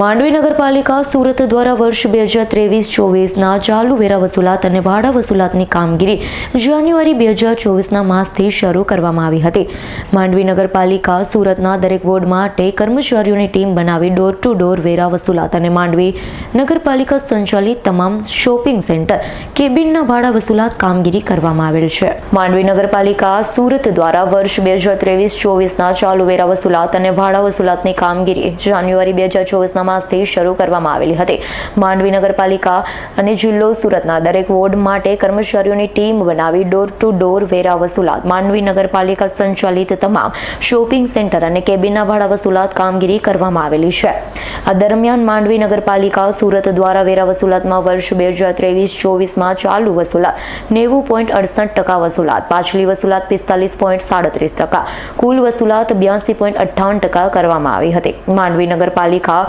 માંડવી નગરપાલિકા સુરત દ્વારા વર્ષ બે હજાર ત્રેવીસ, ચોવીસના ચાલુ વેરા વસૂલાત અને ભાડા વસૂલાતની કામગીરી જાન્યુઆરી બે હજાર ચોવીસના માસથી શરૂ કરવામાં આવી હતી. માંડવી નગરપાલિકા સુરતના દરેક વોર્ડ માટે કર્મચારીઓની ટીમ બનાવી ડોર ટુ ડોર વેરા વસૂલાત અને માંડવી નગરપાલિકા સંચાલિત તમામ શોપિંગ સેન્ટર, કેબિનના ભાડા વસૂલાત કામગીરી કરવામાં આવેલ છે. માંડવી નગરપાલિકા સુરત દ્વારા વર્ષ બે હજાર ત્રેવીસ, ચોવીસના ચાલુ વેરા વસૂલાત અને ભાડા વસૂલાતની કામગીરી જાન્યુઆરી બે હજાર ચોવીસના માસથી શરૂ કરવામાં આવેલી હતી. માંડવી નગરપાલિકા અને જિલ્લો સુરતના દરેક વોર્ડ માટે કર્મચારીઓની ટીમ બનાવી ડોર ટુ ડોર વેરા વસૂલાત. માંડવી નગરપાલિકા સંચાલિત તમામ શોપિંગ સેન્ટર અને કેબિનના ભાડા વસૂલાત કામગીરી કરવામાં આવેલી છે. આ દરમિયાન માંડવી નગરપાલિકા સુરત દ્વારા વેરા વસૂલાતમાં વર્ષ બે હજાર ત્રેવીસ, ચોવીસમાં ચાલુ વસૂલાત, નેવું પોઈન્ટ અડસઠ ટકા વસૂલાત, પાછલી વસૂલાત પિસ્તાલીસ પોઈન્ટ સાડત્રીસ ટકા, કુલ વસૂલાત બ્યાસી પોઈન્ટ અઠ્ઠાવન ટકા કરવામાં આવી હતી. માંડવી નગરપાલિકા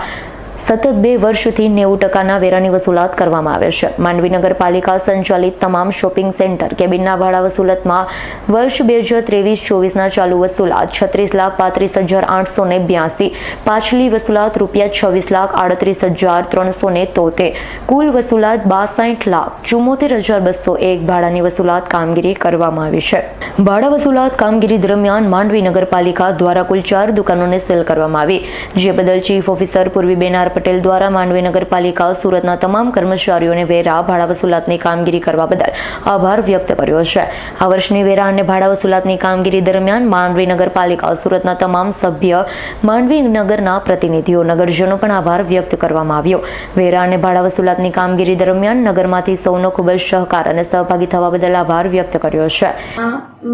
સતત બે વર્ષથી નેવું ટકાના વેરાની વસૂલાત કરવામાં આવે છે. માંડવી નગરપાલિકા સંચાલિત તમામ શોપિંગ સેન્ટર, કેબિનના ભાડા વસૂલતમાં વર્ષ બે હજાર ત્રેવીસ ચોવીસના ચાલુ વસૂલાત છત્રીસ લાખ પાંત્રીસ હજાર આઠસો ને બ્યાસી, પાછલી વસૂલાત રૂપિયા છવ્વીસ લાખ આડત્રીસ હજાર ત્રણસો ને તોતેર, કુલ વસૂલાત બાસઠ લાખ ચુમ્મોતેર હજાર બસો એક ભાડાની વસૂલાત કામગીરી કરવામાં આવી છે. ભાડા વસૂલાત કામગીરી દરમિયાન માંડવી નગરપાલિકા દ્વારા કુલ ચાર દુકાનોને સીલ કરવામાં આવી, જે બદલ chief officer Purviben R Patel દ્વારા માંડવી નગરપાલિકા સુરતના તમામ કર્મચારીઓને વેરા, ભાડા વસૂલાતની કામગીરી કરવા બદલ આભાર વ્યક્ત કર્યો છે. આ વર્ષની વેરા અને ભાડા વસૂલાતની કામગીરી દરમિયાન માંડવી નગરપાલિકા સુરતના તમામ સભ્ય, માંડવી નગરના પ્રતિનિધિઓ, નગરજનો પણ આભાર વ્યક્ત કરવામાં આવ્યો. વેરા અને ભાડા વસૂલાતની કામગીરી દરમિયાન નગરમાંથી સૌનો ખૂબ જ સહકાર અને સહભાગી થવા બદલ આભાર વ્યક્ત કર્યો છે.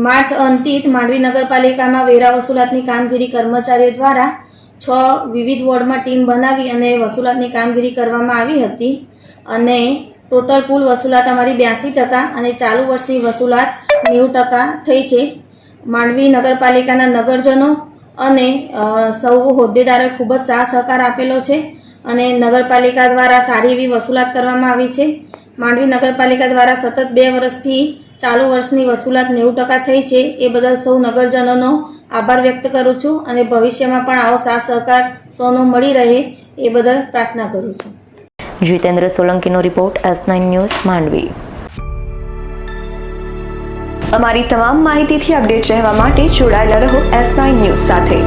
માર્ચ અંતિત માંડવી નગરપાલિકામાં વેરા વસૂલાતની કામગીરી કર્મચારીઓ દ્વારા છ વિવિધ વોર્ડમાં ટીમ બનાવી અને વસૂલાતની કામગીરી કરવામાં આવી હતી. અને ટોટલ કુલ વસૂલાત અમારી બ્યાસી ટકા અને ચાલુ વર્ષની વસૂલાત નેવું ટકા થઈ છે. માંડવી નગરપાલિકાના નગરજનો અને સૌ હોદ્દેદારોએ ખૂબ જ સાહ સહકાર આપેલો છે અને નગરપાલિકા દ્વારા સારી એવી વસૂલાત કરવામાં આવી છે. માંડવી નગરપાલિકા દ્વારા સતત બે વર્ષથી ચાલુ વર્ષની વસૂલાત નેવું ટકા થઈ છે. એ બદલ સૌ નગરજનોનો આભાર વ્યક્ત કરું છું અને ભવિષ્યમાં પણ આવો સાથ સહકાર સૌનો મળી રહે એ બદલ પ્રાર્થના કરું છું. Jitendra સોલંકીનો report S nine news Mandvi. અમારી તમામ માહિતીથી અપડેટ રહેવા માટે જોડાયેલા રહો એસ નાઇન ન્યૂઝ સાથે.